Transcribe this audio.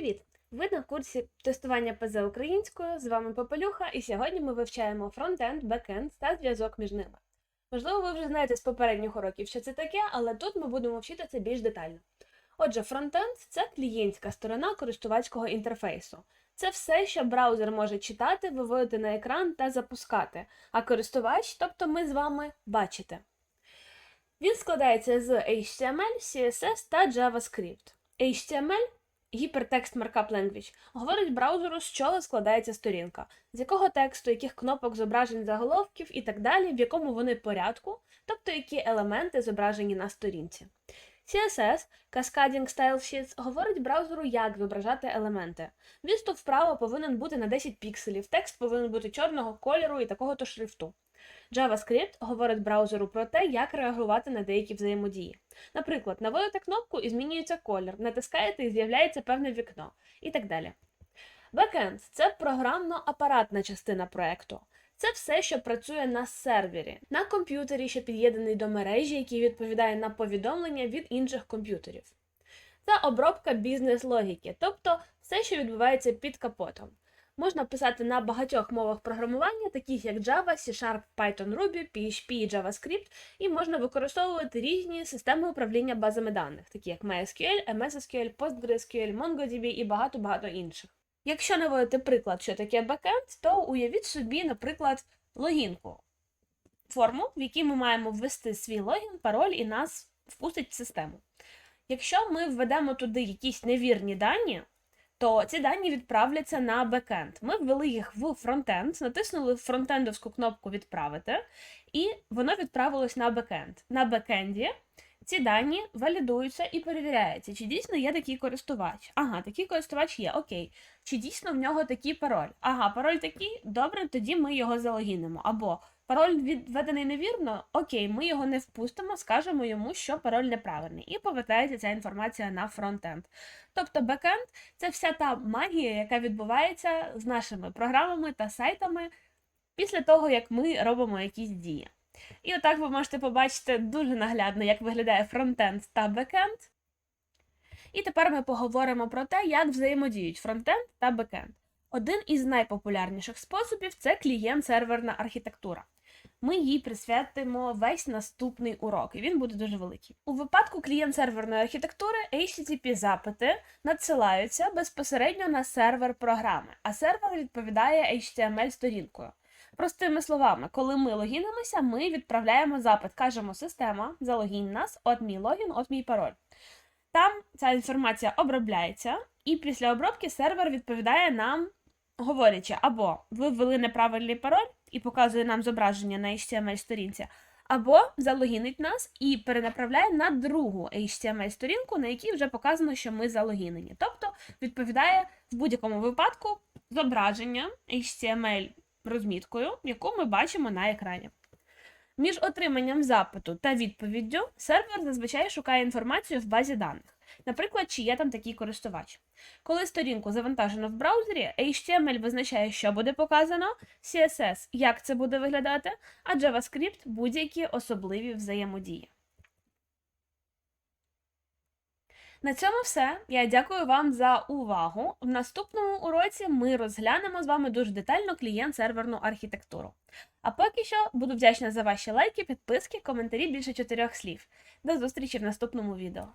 Привіт! Ви на курсі тестування ПЗ українською. З вами Попелюха, і сьогодні ми вивчаємо фронтенд, бекенд та зв'язок між ними. Можливо, ви вже знаєте з попередніх уроків, що це таке, але тут ми будемо вчити це більш детально. Отже, фронтенд це клієнтська сторона користувацького інтерфейсу. Це все, що браузер може читати, виводити на екран та запускати, а користувач, тобто ми з вами, бачите. Він складається з HTML, CSS та JavaScript. HTML Hypertext Markup Language говорить браузеру, з чого складається сторінка, з якого тексту, яких кнопок зображень заголовків і так далі, в якому вони порядку, тобто які елементи зображені на сторінці. CSS Cascading Style Sheets говорить браузеру, як зображати елементи. Відступ вправо повинен бути на 10 пікселів, текст повинен бути чорного кольору і такого-то шрифту. JavaScript говорить браузеру про те, як реагувати на деякі взаємодії. Наприклад, наводите кнопку і змінюється колір, натискаєте і з'являється певне вікно і так далі. Бекенд це програмно-апаратна частина проекту. Це все, що працює на сервері, на комп'ютері, що під'єднаний до мережі, який відповідає на повідомлення від інших комп'ютерів. Це обробка бізнес-логіки, тобто все, що відбувається під капотом. Можна писати на багатьох мовах програмування, таких як Java, C-Sharp, Python, Ruby, PHP і JavaScript, і можна використовувати різні системи управління базами даних, такі як MySQL, MS-SQL, PostgreSQL, MongoDB і багато-багато інших. Якщо наводити приклад, що таке бекенд, то уявіть собі, наприклад, логінку, форму, в якій ми маємо ввести свій логін, пароль і нас впустить в систему. Якщо ми введемо туди якісь невірні дані, то ці дані відправляться на бекенд. Ми ввели їх в фронтенд, натиснули фронтендовську кнопку Відправити, і воно відправилось на бекенд. На бекенді ці дані валідуються і перевіряються, чи дійсно є такий користувач. Ага, такий користувач є, окей. Чи дійсно в нього такий пароль? Ага, пароль такий, добре, тоді ми його залогінимо. Або пароль відведений невірно, окей, ми його не впустимо, скажемо йому, що пароль неправильний. І повертається ця інформація на фронтенд. Тобто бекенд це вся та магія, яка відбувається з нашими програмами та сайтами після того, як ми робимо якісь дії. І отак ви можете побачити дуже наглядно, як виглядає фронтенд та бекенд. І тепер ми поговоримо про те, як взаємодіють фронтенд та бекенд. Один із найпопулярніших способів це клієнт-серверна архітектура. Ми їй присвятимо весь наступний урок, і він буде дуже великий. У випадку клієнт-серверної архітектури HTTP-запити надсилаються безпосередньо на сервер програми, а сервер відповідає HTML-сторінкою. Простими словами, коли ми логінимося, ми відправляємо запит, кажемо система, залогінь нас, от мій логін, от мій пароль. Там ця інформація обробляється, і після обробки сервер відповідає нам, говорячи, або ви ввели неправильний пароль і показує нам зображення на HTML-сторінці, або залогінить нас і перенаправляє на другу HTML-сторінку, на якій вже показано, що ми залогінені. Тобто відповідає в будь-якому випадку зображення HTML розміткою, яку ми бачимо на екрані. Між отриманням запиту та відповіддю сервер зазвичай шукає інформацію в базі даних, наприклад, чи є там такий користувач. Коли сторінку завантажено в браузері, HTML визначає, що буде показано, CSS як це буде виглядати, а JavaScript будь-які особливі взаємодії. На цьому все. Я дякую вам за увагу. В наступному уроці ми розглянемо з вами дуже детально клієнт-серверну архітектуру. А поки що буду вдячна за ваші лайки, підписки, коментарі більше чотирьох слів. До зустрічі в наступному відео.